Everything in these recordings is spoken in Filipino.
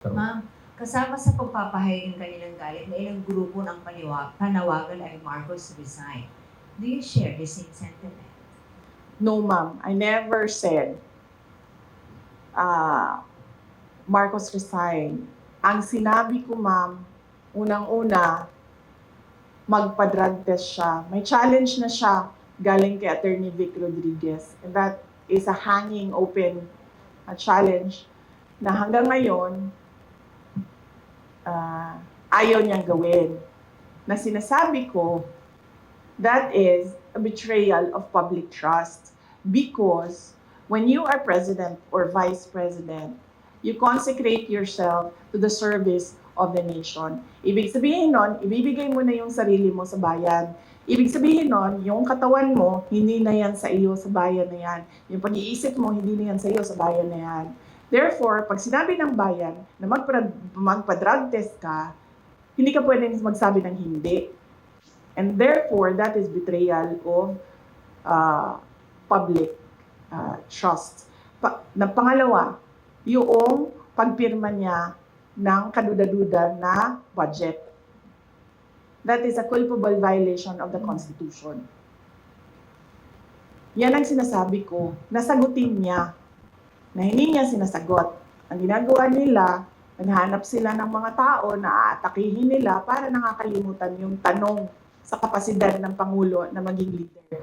Ma'am, kasama sa pagpapahayag ng kanilang galit na ilang grupo ng paniwag, panawagan ay Marcos resign. Do you share the same sentiment? No, ma'am. I never said uh, Marcos resign. Ang sinabi ko, ma'am, unang-una, magpa-drug test siya. May challenge na siya galing kay Attorney Vic Rodriguez. And that is a hanging open uh, challenge na hanggang ngayon, uh, ayaw niyang gawin. Na sinasabi ko, that is a betrayal of public trust because when you are president or vice president, you consecrate yourself to the service of the nation. Ibig sabihin nun, ibibigay mo na yung sarili mo sa bayan. Ibig sabihin nun, yung katawan mo, hindi na yan sa iyo sa bayan na yan. Yung pag-iisip mo, hindi na yan sa iyo sa bayan na yan. Therefore, pag sinabi ng bayan na magpa- magpa-drug test ka, hindi ka pwedeng magsabi ng hindi. And therefore, that is betrayal of uh, public uh, trust. Pa- na pangalawa, yung pagpirma niya ng kaduda-duda na budget. That is a culpable violation of the Constitution. Yan ang sinasabi ko, nasagutin niya, na hindi niya sinasagot. Ang ginagawa nila, naghanap sila ng mga tao na aatakihin nila para nakakalimutan yung tanong sa kapasidad ng Pangulo na maging leader.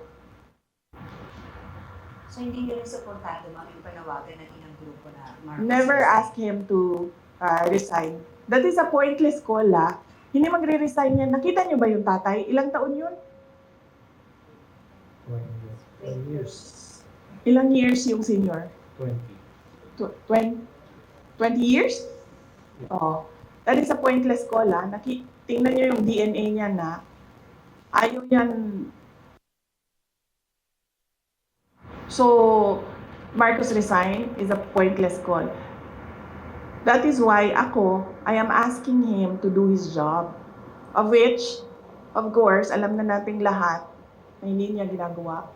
So hindi niyo rin supportado ma'am yung panawagan ng ilang grupo na Marcos Never ask him to uh, resign. That is a pointless call, ah. Hindi magre-resign yan. Nakita niyo ba yung tatay? Ilang taon yun? 20 years. Ilang years yung senior? 20. Tw- twen- 20 years? Oo. That is a pointless call, ah. Naki- tingnan niyo yung DNA niya na ayaw yan. So, Marcos resign is a pointless call. That is why ako, I am asking him to do his job. Of which, of course, alam na nating lahat na hindi niya ginagawa.